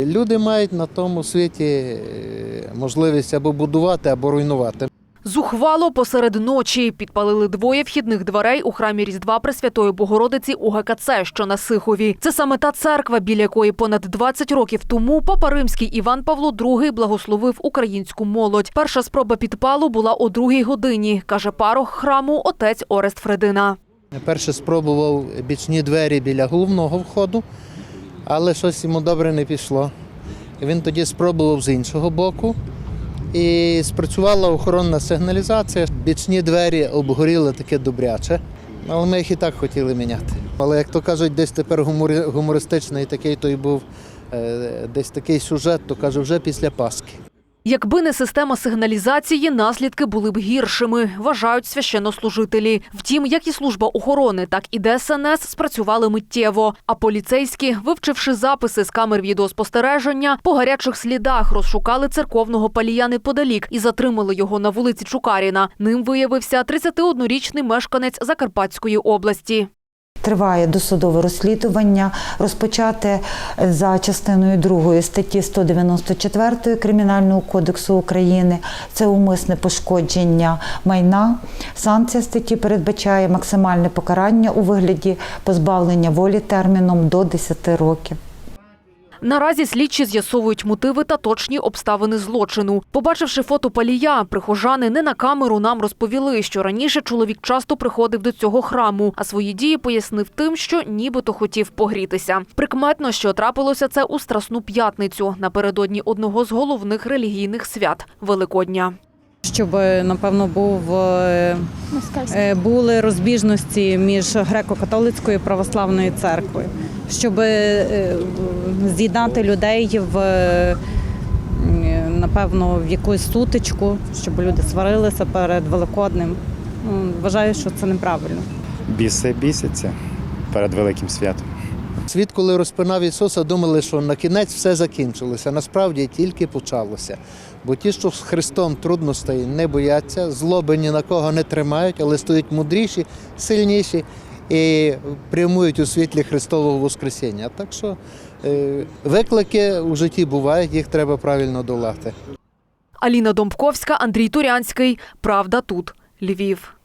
Люди мають на тому світі е, можливість або будувати, або руйнувати. Зухвало посеред ночі підпалили двоє вхідних дверей у храмі Різдва Пресвятої Богородиці у ГКЦ, що на Сихові. Це саме та церква, біля якої понад 20 років тому папа римський Іван Павло II благословив українську молодь. Перша спроба підпалу була о другій годині, каже парох храму отець Орест Фредина. Перше спробував бічні двері біля головного входу, але щось йому добре не пішло. Він тоді спробував з іншого боку. І спрацювала охоронна сигналізація. Бічні двері обгоріли таке добряче, але ми їх і так хотіли міняти. Але як то кажуть, десь тепер гумористичний такий той був е, десь такий сюжет, то каже, вже після Пасхи. Якби не система сигналізації, наслідки були б гіршими, вважають священнослужителі. Втім, як і служба охорони, так і ДСНС спрацювали миттєво. А поліцейські, вивчивши записи з камер відеоспостереження, по гарячих слідах розшукали церковного палія неподалік і затримали його на вулиці Чукаріна. Ним виявився 31-річний мешканець Закарпатської області. Триває досудове розслідування, розпочати за частиною 2 статті 194 Кримінального кодексу України. Це умисне пошкодження майна. Санкція статті передбачає максимальне покарання у вигляді позбавлення волі терміном до 10 років. Наразі слідчі з'ясовують мотиви та точні обставини злочину. Побачивши фото палія, прихожани не на камеру нам розповіли, що раніше чоловік часто приходив до цього храму, а свої дії пояснив тим, що нібито хотів погрітися. Прикметно, що трапилося це у Страсну п'ятницю напередодні одного з головних релігійних свят Великодня. щоб напевно був е, е, були розбіжності між греко-католицькою і православною церквою, щоб е, з'єднати людей в напевно в якусь сутичку, щоб люди сварилися перед Великоднем. Ну, Вважаю, що це неправильно. Біси бісяться перед великим святом. Світ, коли розпинав Ісуса, думали, що на кінець все закінчилося. Насправді тільки почалося. Бо ті, що з Христом трудностей не бояться, злоби ні на кого не тримають, але стоять мудріші, сильніші і прямують у світлі Христового Воскресіння. Так що е, виклики у житті бувають, їх треба правильно долати. Аліна Домбковська, Андрій Турянський. Правда тут. Львів.